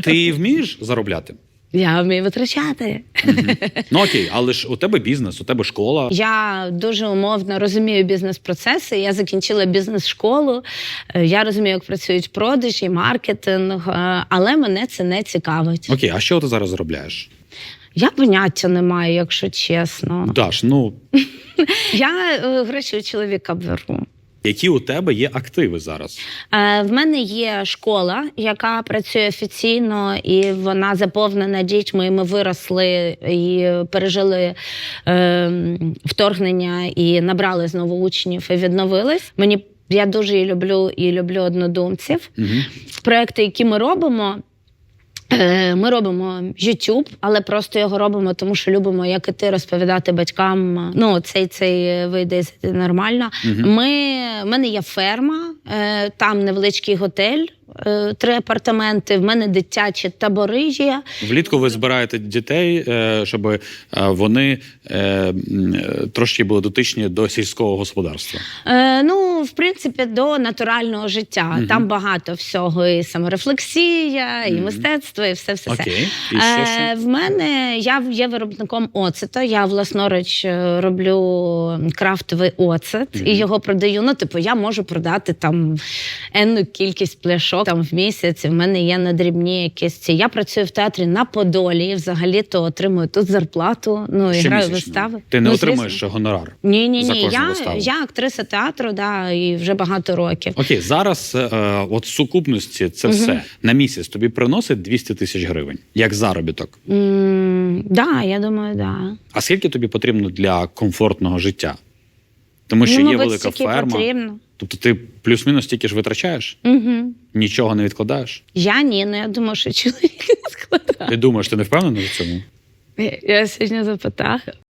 Ти вмієш заробляти? Я вмію витрачати. Ну окей, але ж у тебе бізнес, у тебе школа. Я дуже умовно розумію бізнес-процеси. Я закінчила бізнес-школу. Е, Я розумію, як працюють продажі, маркетинг, е, але мене це не цікавить. Окей, а що ти зараз заробляєш? Я поняття не маю, якщо чесно. Даш, ну Я е, гроші у чоловіка беру. Які у тебе є активи зараз? Е, В мене є школа, яка працює офіційно, і вона заповнена дітьми. і Ми виросли і пережили е, вторгнення і набрали знову учнів і відновились. Мені я дуже її люблю і люблю однодумців. Угу. Проекти, які ми робимо. Е, Ми робимо YouTube, але просто його робимо, тому що любимо, як і ти розповідати батькам. Ну, цей цей вийде нормально. Ми, в мене є ферма, е, там невеличкий готель, е, три апартаменти. В мене дитячі табори є. Влітку ви збираєте дітей, е, щоб е, вони е, е, трошки були дотичні до сільського господарства. Е, ну, в принципі, до натурального життя. Там багато всього: і саморефлексія, і мистецтво, і все, все, все. Окей. І ще що? Е, в мене я є виробником оцету. Я власноруч е, роблю крафтовий оцет і його продаю. Ну, типу, я можу продати там енну кількість пляшок там в місяць. В мене є надрібні якісь ці. Я працюю в театрі на Подолі. Взагалі то отримую тут зарплату. Ну і граю Щомісячно. вистави. Ти не ну, отримаєш звісно. гонорар. Ні, ні, ні. Я, я актриса театру, да, і вже багато років. Окей, зараз е, от сукупності це все на місяць тобі приносить 200 тисяч гривень як заробіток. М, да, я думаю, да. А скільки тобі потрібно для комфортного життя? Тому що ну, є велика ферма. потрібно. Тобто ти плюс-мінус тільки ж витрачаєш, Угу. нічого не відкладаєш. Я ні, ну я думаю, що чоловік не складає. Ти думаєш, ти не впевнений в цьому? Я сьогодні запитав.